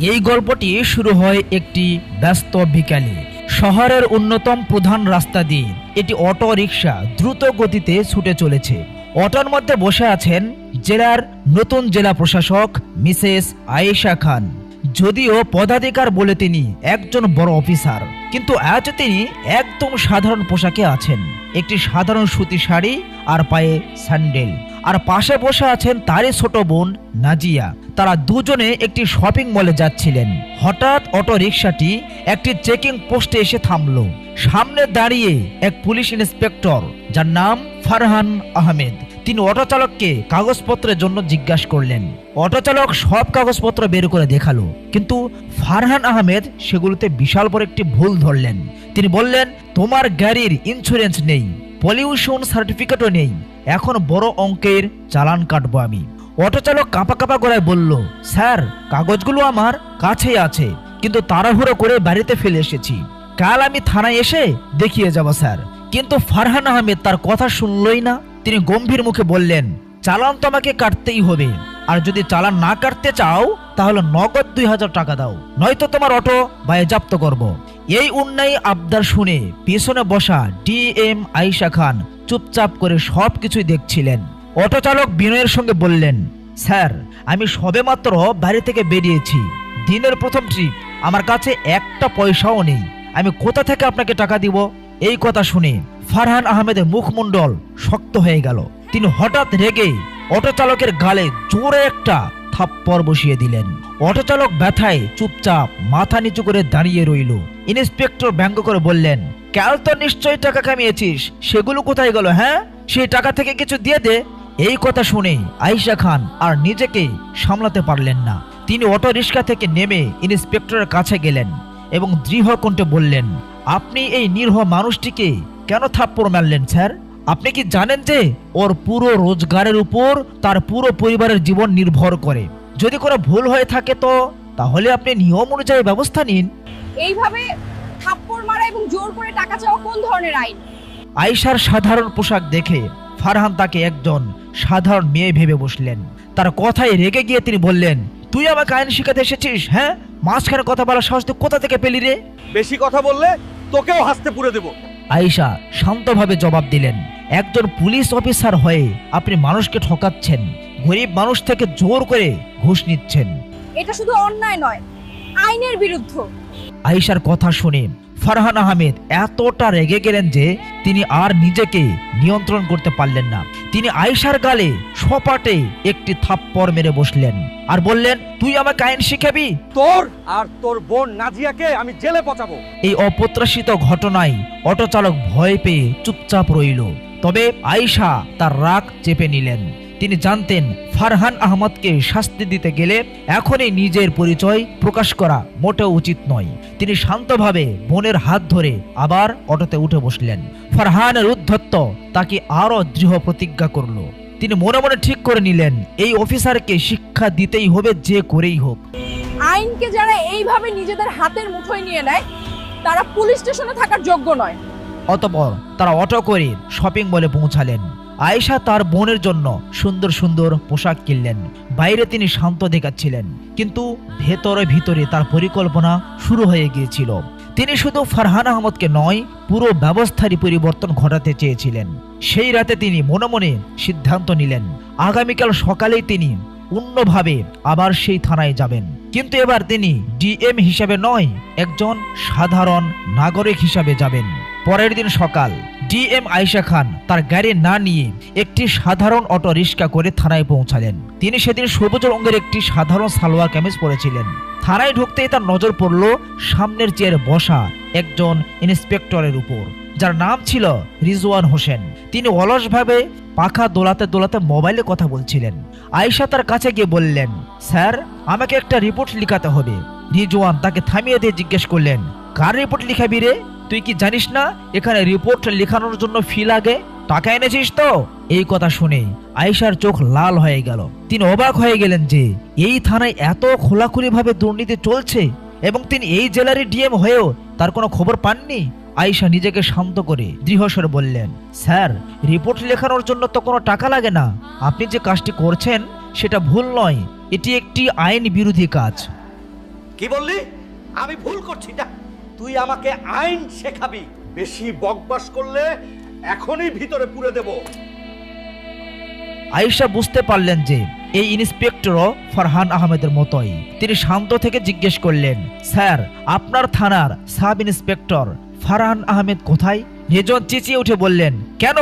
এই গল্পটি শুরু হয় একটি ব্যস্ত বিকালে। শহরের অন্যতম প্রধান রাস্তা দিয়ে। এটি অটো রিক্সা দ্রুত গতিতে ছুটে চলেছে। অটোর মধ্যে বসে আছেন জেলার নতুন জেলা প্রশাসক মিসেস আয়েশা খান। যদিও পদাধিকার বলে তিনি একজন বড় অফিসার, কিন্তু আজ তিনি একদম সাধারণ পোশাকে আছেন। একটি সাধারণ সুতি শাড়ি আর পায়ে স্যান্ডেল। আর পাশে বসে আছেন তারই ছোট বোন নাজিয়া। তারা দুজনে একটি শপিং মলে যাচ্ছিলেন। হঠাৎ অটো রিক্সাটি একটি চেকিং পোস্টে এসে থামলো। সামনে দাঁড়িয়ে এক পুলিশ ইন্সপেক্টর, যার নাম ফারহান আহমেদ। তিনি অটো চালককে কাগজপত্রের জন্য জিজ্ঞাসা করলেন। অটো চালক সব কাগজপত্র বের করে দেখাল, কিন্তু ফারহান আহমেদ সেগুলোতে বিশাল বড় একটি ভুল ধরলেন। তিনি বললেন, তোমার গাড়ির ইন্স্যুরেন্স নেই পলিউশন সার্টিফিকেটও নেই এখন বড় অঙ্কের চালান কাটবো আমি। অটো চালক কাঁপা কাঁপা গলায় বলল, স্যার, কাগজগুলো আমার কাছেই আছে, কিন্তু তাড়াহুড়ো করে বাড়িতে ফেলে এসেছি। কাল আমি থানায় এসে দেখিয়ে যাব, স্যার। কিন্তু ফারহান আহমেদ তার কথা শুনলই না। তিনি গম্ভীর মুখে বললেন, চালান তোমাকে কাটতেই হবে। আর যদি চালান না কাটতে চাও, তাহলে নগদ দুই হাজার টাকা দাও। নয়তো তোমার অটো বাজেয়াপ্ত করব। এই উন্নয়ী আবদার শুনে পেছনে বসা ডিএম আইসা খান চুপচাপ করে সব কিছুই দেখছিলেন। অটো চালক বিনয়ের সঙ্গে বললেন, স্যার, আমি সবেমাত্র বাড়ি থেকে বেরিয়েছি। দিনের প্রথম ট্রিপ আমার কাছে একটা পয়সাও নেই। আমি কোথা থেকে আপনাকে টাকা দিব? এই কথা শুনে ফারহান আহমেদের মুখমণ্ডল শক্ত হয়ে গেল। তিনি হঠাৎ রেগে অটো চালকের গালে জোরে একটা থাপ্পড় বসিয়ে দিলেন। অটো চালক ব্যথায় চুপচাপ মাথা নিচু করে দাঁড়িয়ে রইল। ইন্সপেক্টর ব্যঙ্গ করে বললেন, কাল তো নিশ্চয়ই টাকা কামিয়েছিস, সেগুলো কোথায় গেল হ্যাঁ? সেই টাকা থেকে কিছু দিয়ে দে। এই কথা শুনে আয়েশা খান আর নিজেকে সামলাতে পারলেন না। তিনি অটো রিক্সা থেকে নেমে ইন্সপেক্টরের কাছে গেলেন এবং দৃঢ় কণ্ঠে বললেন, আপনি এই নিরহ মানুষটিকে কেন থাপ্পড় মারলেন, স্যার? আপনি কি জানেন যে ওর পুরো রোজগারের উপর তার পুরো পরিবারের জীবন নির্ভর করে? যদি কোনো ভুল হয়ে থাকে তো, তাহলে আপনি নিয়ম অনুযায়ী ব্যবস্থা নিন। এইভাবে থাপ্পড় মারা এবং জোর করে টাকা চাওয়া কোন ধরনের আইন? আয়সার সাধারণ পোশাক দেখে ফারহান তাকে একজন সাধারণ মেয়ে ভেবে বসলেন। তার কথায় রেগে গিয়ে তিনি বললেন তুই আমাকে আইন শিখাতে এসেছিস হ্যাঁ? মাঝখানে কথা বলার সাহস তুই কোথা থেকে পেলি রে? বেশি কথা বললে তোকেও হাসতে পুরে দেবো। আয়েশা শান্তভাবে জবাব দিলেন একজন পুলিশ অফিসার হয়ে আপনি মানুষকে ঠকাচ্ছেন গরিব মানুষ থেকে জোর করে ঘুষ নিচ্ছেন। এটা শুধু অন্যায় নয় আইনের বিরুদ্ধ আয়েশার কথা শুনে ফারহান আহমেদ এতটা রেগে গেলেন যে তিনি আর নিজেকে নিয়ন্ত্রণ করতে পারলেন না। তিনি আয়েশার গালে সপাটে একটি থাপ্পড় মেরে বসলেন আর বললেন তুই আমাকে আইন শিখাবি? তোর আর তোর বোন নাজিয়াকে আমি জেলে পচাবো। এই অপ্রত্যাশিত ঘটনায় অটো চালক ভয় পেয়ে চুপচাপ রইল। তবে আয়েশা তার রাগ চেপে নিলেন। তিনি জানতেন ফারহান আহমদকে শাস্তি দিতে গেলে এখনই নিজের পরিচয় প্রকাশ করা মোটেও উচিত নয়। তিনি শান্তভাবে বোনের হাত ধরে আবার অটোতে উঠে বসলেন। ফারহানের উদ্ধত্ত তাকে আরও দৃঢ় প্রতিজ্ঞা করল। তিনি মনে মনে ঠিক করে নিলেন এই অফিসারকে শিক্ষা দিতেই হবে যে করেই হোক। আইনকে যারা এইভাবে নিজেদের হাতের মুঠোয় নিয়ে নেয় তারা পুলিশ স্টেশনে থাকার যোগ্য নয়। অতপর তারা অটো করে শপিং মলে পৌঁছালেন। আয়েশা তার বোনের জন্য সুন্দর সুন্দর পোশাক কিনলেন। বাইরে তিনি শান্ত দেখাচ্ছিলেন কিন্তু ভেতরে ভিতরে তার পরিকল্পনা শুরু হয়ে গিয়েছিল। তিনি শুধু ফারহান আহমদকে নয়, পুরো ব্যবস্থারই পরিবর্তন ঘটাতে চেয়েছিলেন। সেই রাতে তিনি মনে মনে সিদ্ধান্ত নিলেন, আগামীকাল সকালেই তিনি অন্যভাবে আবার সেই থানায় যাবেন। কিন্তু এবার তিনি ডিএম হিসাবে নয়, একজন সাধারণ নাগরিক হিসাবে যাবেন। পরের দিন সকাল ডিএম আয়েশা খান তার গাড়ি না নিয়ে একটি সাধারণ অটো রিক্সা করে থানায় পৌঁছালেন। তিনি সেদিন সবুজ রঙের একটি সাধারণ সালোয়ার কামিজ পরেছিলেন। থানায় ঢুকতেই তার নজর পড়ল সামনের চেয়ারে বসা একজন ইন্সপেক্টরের উপর, যার নাম ছিল রিজওয়ান হোসেন। তিনি অলসভাবে পাখা দোলাতে দোলাতে মোবাইলে কথা বলছিলেন। আয়েশা তার কাছে গিয়ে বললেন, স্যার, আমাকে একটা রিপোর্ট লিখাতে হবে। রিজওয়ান তাকে থামিয়ে দিয়ে জিজ্ঞেস করলেন, কার রিপোর্ট লিখাবি রে? তুই কি জানিস না? এখানে রিপোর্ট লেখানোর জন্য ফি লাগে? টাকা এনেছিস তো? এই কথা শুনে আয়েশার চোখ লাল হয়ে গেল। তিনি অবাক হয়ে গেলেন যে, এই থানায় এত খোলাখুলি ভাবে দুর্নীতি চলছে এবং তিনি এই জেলারই ডিএম হয়েও তার কোনো খবর পাননি? আয়েশা নিজেকে শান্ত করে দৃঢ়স্বর বললেন, স্যার রিপোর্ট লেখানোর জন্য তো কোনো টাকা লাগে না। আপনি যে কাজটি করছেন, সেটা ভুল নয়। এটি একটি আইন বিরোধী কাজ। কি বললি? আমি ভুল করছি না তুই আমাকে আইন শেখাবি। বেশি বকবাস করলে এখনই ভিতরে পুরে দেব। আয়েশা বুঝতে পারলেন যে, এই ইন্সপেক্টরও ফারহান আহমেদের মতোই। তিনি শান্ত থেকে জিজ্ঞেস করলেন, স্যার, আপনার থানার সাব ইন্সপেক্টর ফারহান আহমেদ কোথায়? রেজন চেঁচিয়ে উঠে বললেন, কেন?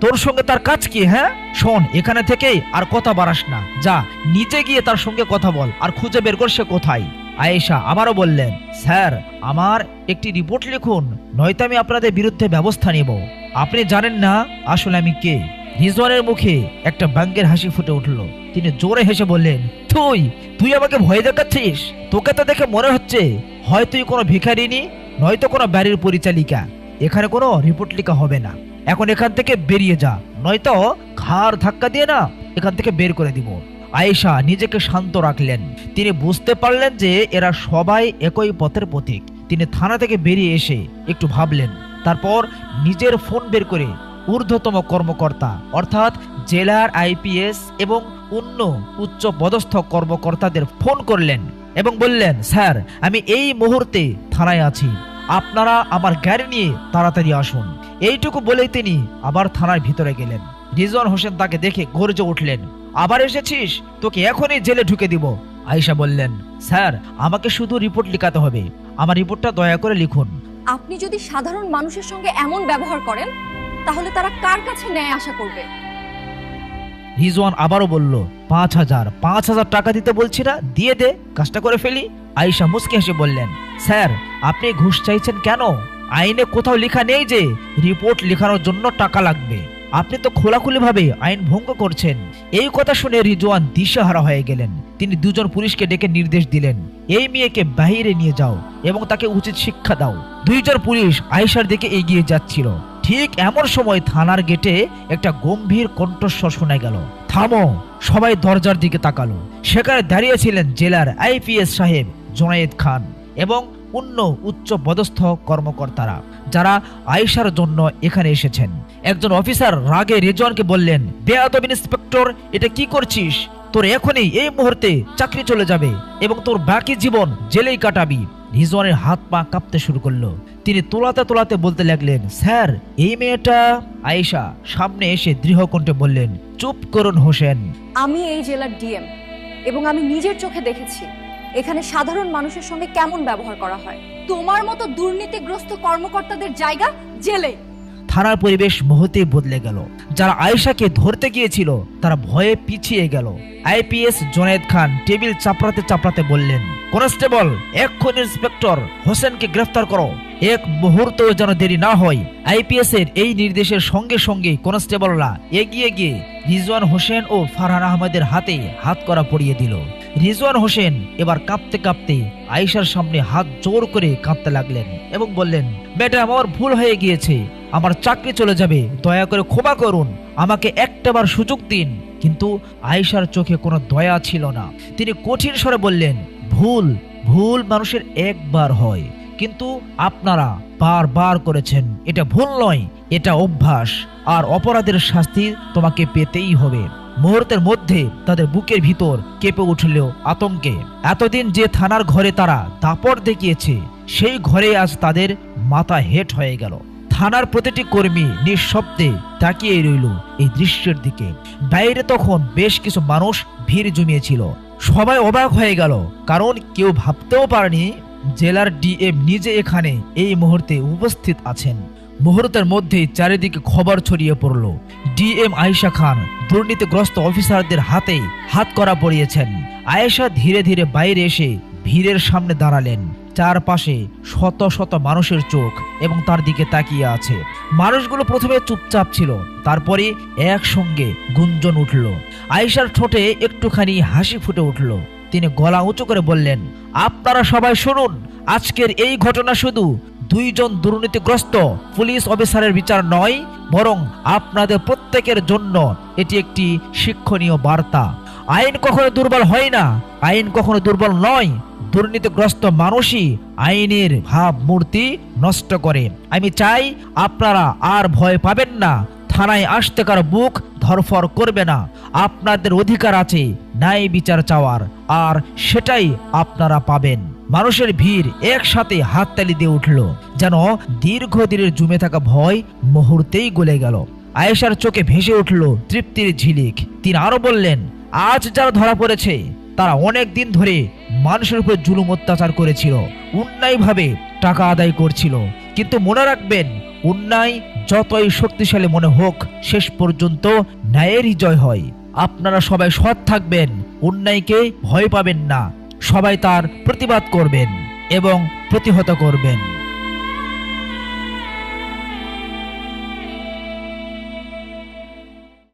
তোর সঙ্গে তার কাজ কি হ্যাঁ? শোন, এখানে থেকেই আর কথা বাড়াস না। যা নিচে গিয়ে তার সঙ্গে কথা বল, আর খুঁজে বের কর সে কোথায়। আয়েশা আবারও বললেন, স্যার, আমার একটি রিপোর্ট লিখুন, নয়তো আমি আপনাদের বিরুদ্ধে ব্যবস্থা নেব। আপনি জানেন না আসলে আমি কে? রিজওয়ানের মুখে একটা ব্যঙ্গের হাসি ফুটে উঠল। তিনি জোরে হেসে বললেন তুই তুই আমাকে ভয় দেখাচ্ছিস? তোকে তো দেখে মনে হচ্ছে, হয় তুই কোনো ভিখারিনী নয়তো কোনো বাড়ির পরিচালিকা। এখানে কোনো রিপোর্ট লেখা হবে না। এখন এখান থেকে বেরিয়ে যা, নয়তো ঘাড় ধাক্কা দিয়ে না, এখান থেকে বের করে দিব। আয়েশা নিজেকে শান্ত রাখলেন। তিনি বুঝতে পারলেন যে এরা সবাই একই পথের পথিক তিনি থানা থেকে বেরিয়ে এসে একটু ভাবলেন। তারপর নিজের ফোন বের করে ঊর্ধ্বতম কর্মকর্তা, অর্থাৎ জেলার আইপিএস এবং অন্য উচ্চ পদস্থ কর্মকর্তাদের ফোন করলেন এবং বললেন, স্যার, আমি এই মুহূর্তে থানায় আছি। আপনারা আমার গাড়ি নিয়ে তাড়াতাড়ি আসুন। এইটুকু বলেই তিনি আবার থানার ভিতরে গেলেন। রিজওয়ান হোসেন তাকে দেখে গর্জে উঠলেন। আবার এসেছিস? তোকে এখনই জেলে ঢুকে দিব। আয়েশা বললেন স্যার আমাকে শুধু রিপোর্ট লিখাতে হবে। আমার রিপোর্টটা দয়া করে লিখুন। আপনি যদি সাধারণ মানুষের সঙ্গে এমন ব্যবহার করেন তাহলে তারা কার কাছে ন্যায় আশা করবে? রিজওয়ান আবারও বলল পাঁচ হাজার পাঁচ হাজার টাকা দিতে বলছি না দিয়ে দে কাজটা করে ফেলি। আয়েশা মুসকে হেসে বললেন স্যার আপনি ঘুষ চাইছেন কেন? আইনে কোথাও লেখা নেই যে রিপোর্ট লেখানোর জন্য টাকা লাগবে। আপনি তো খোলাখুলি ভাবে আইন ভঙ্গ করছেন। এই কথা শুনে রিজওয়ান দিশাহারা হয়ে গেলেন। তিনি দুজন পুলিশকে ডেকে নির্দেশ দিলেন, এই মেয়েকে বাহিরে নিয়ে যাও এবং তাকে উচিত শিক্ষা দাও। দুইজন পুলিশ আয়েশার দিকে এগিয়ে যাচ্ছিল। ঠিক এমন সময় থানার গেটে একটা গম্ভীর কণ্ঠস্বর শোনা গেল। থামো! সবাই দরজার দিকে তাকালো। সেখানে দাঁড়িয়ে ছিলেন জেলার আইপিএস সাহেব জোনায়েদ খান এবং অন্য উচ্চ পদস্থ কর্মকর্তারা। যারা আয়েশার জন্য এখানে এসেছেন। একজন অফিসার রাগে রেজওয়ানকে বললেন বেয়াদব ইন্সপেক্টর, এটা কি করছিস? তোর এখনই এই মুহূর্তে চাকরি চলে যাবে এবং তোর বাকি জীবন জেলেই কাটাবি। রিজওয়ানের হাত পা কাঁপতে শুরু করল। তিনি তোলাতে তোলাতে বলতে লাগলেন, স্যার, এই মেয়েটা আয়েশা। সামনে এসে দৃঢ় কণ্ঠে বললেন, চুপ করুন হোসেন। আমি এই জেলার ডিএম এবং আমি নিজের চোখে দেখেছি। এখানে সাধারণ মানুষের সঙ্গে কেমন ব্যবহার করা হয়? তোমার মতো দুর্নীতিগ্রস্ত কর্মকর্তাদের জায়গা জেলে। থানার পরিবেশ মুহূর্তেই বদলে গেল। যারা আয়েশাকে ধরতে গিয়েছিল, তারা ভয়ে পিছিয়ে গেল। আইপিএস জোনায়েদ খান টেবিল চাপড়াতে চাপড়াতে বললেন, কনস্টেবল, এক্ষুনি ইন্সপেক্টর হোসেনকে গ্রেফতার করো। এক মুহূর্ত যেন দেরি না হয়। আইপিএস এর এই নির্দেশের সঙ্গে সঙ্গে কনস্টেবলরা এগিয়ে গিয়ে রিজওয়ান হোসেন ও ফারহান আহমেদের হাতে হাত করা পরিয়ে দিল। রিজওয়ান হোসেন এবার কাঁপতে কাঁপতে আয়েশার সামনে হাত জোর করে কাঁপতে লাগলেন এবং বললেন ম্যাডাম আমার ভুল হয়ে গিয়েছে। আমার চাকরি চলে যাবে। দয়া করে ক্ষমা করুন। আমাকে একটাবার সুযোগ দিন। কিন্তু আয়েশার চোখে কোনো দয়া ছিল না। তিনি কঠিন স্বরে বললেন, ভুল ভুল মানুষের একবার হয়। কিন্তু আপনারা বারবার করেছেন। এটা ভুল নয়, এটা অভ্যাস। আর অপরাধের শাস্তি তোমাকে পেতেই হবে। মুহূর্তের মধ্যে তাদের বুকের ভিতর কেঁপে উঠল আতঙ্কে। এতদিন যে থানার ঘরে তারা দাপট দেখিয়েছে, সেই ঘরে আজ তাদের মাথা হেট হয়ে গেল। থানার প্রতিটি কর্মী নিঃশব্দে তাকিয়ে রইল এই দৃশ্যের দিকে। বাইরে তখন বেশ কিছু মানুষ ভিড় জমিয়েছিল। সবাই অবাক হয়ে গেল, কারণ কেউ ভাবতেও পারেনি জেলার ডিএম নিজে এখানে এই মুহূর্তে উপস্থিত আছেন। মুহূর্তের মধ্যেই চারিদিকে খবর ছড়িয়ে পড়ল। ডিএম আয়েশা খান দুর্নীতিগ্রস্ত অফিসারদের হাতে হাত করা পড়িয়েছেন। আয়েশা ধীরে ধীরে বাইরে এসে ভিড়ের সামনে দাঁড়ালেন। চারপাশে শত শত মানুষের চোখ এবং তার দিকে তাকিয়ে আছে। মানুষগুলো প্রথমে চুপচাপ ছিল, তারপরে একসঙ্গে গুঞ্জন উঠল। আয়েশার ঠোঁটে একটুখানি হাসি ফুটে উঠল। তিনি গলা উঁচু করে বললেন, আপনারা সবাই শুনুন, আজকের এই ঘটনা শুধু দুইজন দুর্নীতিগ্রস্ত পুলিশ অফিসারের বিচার নয়, বরং আপনাদের প্রত্যেকের জন্য এটি একটি শিক্ষণীয় বার্তা। আইন কখনো দুর্বল হয় না, আইন কখনো দুর্বল নয়। দুর্নীতিগ্রস্ত মানুষই আইনের ভাবমূর্তি নষ্ট করে। আমি চাই আপনারা আর ভয় পাবেন না, থানায় আসতে কারও বুক ধরফর করবে না। আপনাদের অধিকার আছে ন্যায় বিচার চাওয়ার, আর সেটাই আপনারা পাবেন। মানুষের ভিড় একসাথে হাততালি দিয়ে উঠল। যেন দীর্ঘদিনের জমে থাকা ভয় মুহূর্তেই গলে গেল। আয়েশার চোখে ভেসে উঠল তৃপ্তির ঝিলিক। তিনি আরও বললেন, আজ যারা ধরা পড়েছে, তারা অনেক দিন ধরে মানুষের উপর জুলুম অত্যাচার করেছিল, অন্যায়ভাবে টাকা আদায় করছিল। কিন্তু মনে রাখবেন, অন্যায় যতই শক্তিশালী মনে হোক, শেষ পর্যন্ত ন্যায়েরই জয় হয়। আপনারা সবাই সৎ থাকবেন, অন্যায়কে ভয় পাবেন না। সবাই তার প্রতিবাদ করবেন এবং প্রতিহত করবেন।